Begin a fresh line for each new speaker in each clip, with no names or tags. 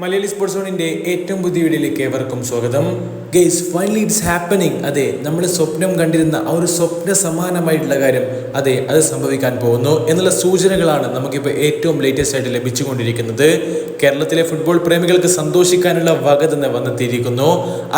Malayali sports സോണിന്റെ ഏറ്റവും പുതിയ വീഡിയോയിലേക്ക് ഏവർക്കും സ്വാഗതം. ഗെയ്സ് ഫൈനലി ഇറ്റ്സ് ഹാപ്പനിങ് അതെ നമ്മൾ സ്വപ്നം കണ്ടിരുന്ന ആ ഒരു സ്വപ്ന സമാനമായിട്ടുള്ള കാര്യം അതെ അത് സംഭവിക്കാൻ പോകുന്നു എന്നുള്ള സൂചനകളാണ് നമുക്കിപ്പോൾ ഏറ്റവും ലേറ്റസ്റ്റ് ആയിട്ട് ലഭിച്ചുകൊണ്ടിരിക്കുന്നത്. കേരളത്തിലെ ഫുട്ബോൾ പ്രേമികൾക്ക് സന്തോഷിക്കാനുള്ള വക തന്നെ വന്നെത്തിയിരിക്കുന്നു.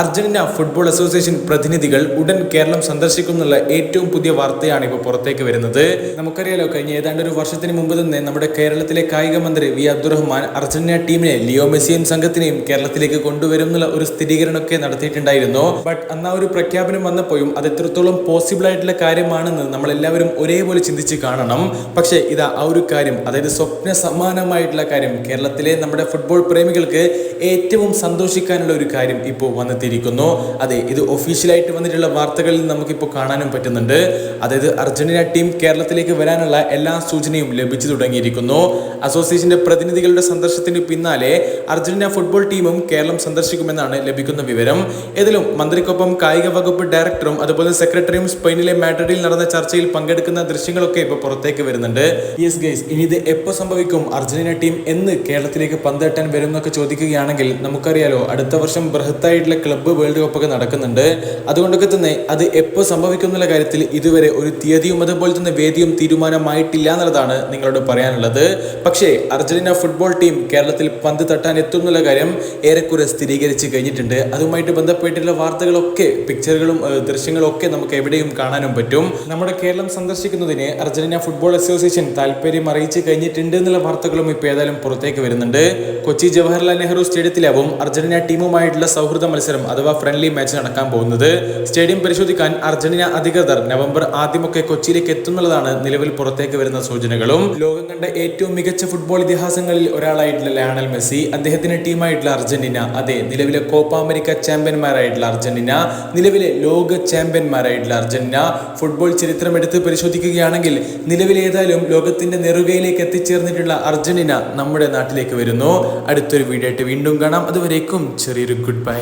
അർജന്റീന ഫുട്ബോൾ അസോസിയേഷൻ പ്രതിനിധികൾ ഉടൻ കേരളം സന്ദർശിക്കുന്നുള്ള ഏറ്റവും പുതിയ വാർത്തയാണ് ഇപ്പോൾ പുറത്തേക്ക് വരുന്നത്. നമുക്കറിയാലോ കഴിഞ്ഞ ഏതാണ്ട് ഒരു വർഷത്തിന് മുമ്പ് തന്നെ നമ്മുടെ കേരളത്തിലെ കായിക മന്ത്രി വി. അബ്ദുറഹ്മാൻ അർജന്റീന ടീമിനെ ലിയോ മെസ്സിയും സംഘത്തിനെയും കേരളത്തിലേക്ക് കൊണ്ടുവരും എന്നുള്ള ഒരു സ്ഥിരീകരണമൊക്കെ നടത്തിയിട്ടുണ്ടായിരുന്നു ബട്ട് അന്ന് ആ ഒരു പ്രഖ്യാപനം വന്നപ്പോഴും അത് എത്രത്തോളം പോസിബിൾ ആയിട്ടുള്ള കാര്യമാണെന്ന് നമ്മൾ എല്ലാവരും ഒരേപോലെ ചിന്തിച്ച് കാണണം. പക്ഷേ ഇതാ ആ ഒരു കാര്യം അതായത് സ്വപ്ന സമാനമായിട്ടുള്ള കാര്യം കേരളത്തിലെ നമ്മുടെ ഫുട്ബോൾ പ്രേമികൾക്ക് ഏറ്റവും സന്തോഷിക്കാനുള്ള ഒരു കാര്യം ഇപ്പോൾ വന്നെത്തിയിരിക്കുന്നു അതെ ഇത് ഒഫീഷ്യലായിട്ട് വന്നിട്ടുള്ള വാർത്തകളിൽ നമുക്കിപ്പോൾ കാണാനും പറ്റുന്നുണ്ട്. അതായത് അർജന്റീന ടീം കേരളത്തിലേക്ക് വരാനുള്ള എല്ലാ സൂചനയും ലഭിച്ചു തുടങ്ങിയിരിക്കുന്നു. അസോസിയേഷന്റെ പ്രതിനിധികളുടെ സന്ദർശനത്തിന് പിന്നാലെ അർജന്റീന ഫുട്ബോൾ ടീമും കേരളം സന്ദർശിക്കുമെന്നാണ് ലഭിക്കുന്ന വിവരം. ഏതിലും മന്ത്രിക്കൊപ്പം കായിക വകുപ്പ് ഡയറക്ടറും അതുപോലെ സെക്രട്ടറിയും സ്പെയിനിലെ മാഡ്രിഡിൽ നടന്ന ചർച്ചയിൽ പങ്കെടുക്കുന്ന ദൃശ്യങ്ങളൊക്കെ ഇപ്പോൾ പുറത്തേക്ക് വരുന്നുണ്ട്. യെസ് ഗൈസ് ഇനി ഇത് എപ്പോൾ സംഭവിക്കും? അർജന്റീന ടീം എന്ന് കേരളത്തിലേക്ക് പന്തെട്ടാൻ വരും എന്നൊക്കെ ചോദിക്കുകയാണെങ്കിൽ നമുക്കറിയാലോ അടുത്ത വർഷം ബൃഹത്തായിട്ടുള്ള ക്ലബ്ബ് വേൾഡ് കപ്പ് ഒക്കെ നടക്കുന്നുണ്ട്. അതുകൊണ്ടൊക്കെ തന്നെ അത് എപ്പോൾ സംഭവിക്കും എന്നുള്ള കാര്യത്തിൽ ഇതുവരെ ഒരു തീയതിയും അതുപോലെ തന്നെ വേദിയും തീരുമാനമായിട്ടില്ല എന്നുള്ളതാണ് നിങ്ങളോട് പറയാനുള്ളത്. പക്ഷേ അർജന്റീന ഫുട്ബോൾ ടീം കേരളത്തിൽ പന്ത് തട്ടാൻ എത്തും എന്നുള്ള കാര്യം ഏറെക്കുറെ സ്ഥിരീകരിച്ച് കഴിഞ്ഞിട്ടുണ്ട്. അതുമായിട്ട് ബന്ധപ്പെട്ടുള്ള വാർത്തകളൊക്കെ പിക്ചറുകളും ദൃശ്യങ്ങളൊക്കെ നമുക്ക് എവിടെയും കാണാനും പറ്റും. നമ്മുടെ കേരളം സന്ദർശിക്കുന്നതിന് അർജന്റീന ഫുട്ബോൾ അസോസിയേഷൻ താല്പര്യം അറിയിച്ച് കഴിഞ്ഞിട്ടുണ്ട് എന്നുള്ള വാർത്തകളും ഇപ്പോൾ ഏതായാലും പുറത്തേക്ക് വരുന്നുണ്ട്. കൊച്ചി ജവഹർലാൽ നെഹ്റു സ്റ്റേഡിയത്തിലാവും അർജന്റീന ടീമുമായിട്ടുള്ള സൗഹൃദ മത്സരം അഥവാ ഫ്രണ്ട്ലി മാച്ച് നടക്കാൻ പോകുന്നത്. സ്റ്റേഡിയം പരിശോധിക്കാൻ അർജന്റീന അധികൃതർ നവംബർ ആദ്യമൊക്കെ കൊച്ചിയിലേക്ക് എത്തുന്നുള്ളതാണ് നിലവിൽ പുറത്തേക്ക് വരുന്ന സൂചനകളും. ലോകം കണ്ട ഏറ്റവും മികച്ച ഫുട്ബോൾ ഇതിഹാസങ്ങളിൽ ഒരാളായിട്ടുള്ള ലയണൽ മെസ്സി അദ്ദേഹത്തിന്റെ ടീമായിട്ടുള്ള അർജന്റീന അതെ നിലവിലെ കോപ്പ അമേരിക്ക ചാമ്പ്യന്മാരായിട്ടുള്ള അർജന്റീന. നിലവിലെ ലോക ചാമ്പ്യന്മാരായിട്ടുള്ള അർജന്റീന ഫുട്ബോൾ ചരിത്രം എടുത്ത് പരിശോധിക്കുകയാണെങ്കിൽ നിലവിലേതായാലും ലോകത്തിന്റെ നെറുകയിലേക്ക് എത്തിച്ചേർന്നിട്ടുള്ള അർജന്റീന നമ്മുടെ നാട്ടിലേക്ക് വരുന്നു. അടുത്തൊരു വീഡിയോ ആയിട്ട് വീണ്ടും കാണാം. അതുവരേക്കും ചെറിയൊരു ഗുഡ് ബൈ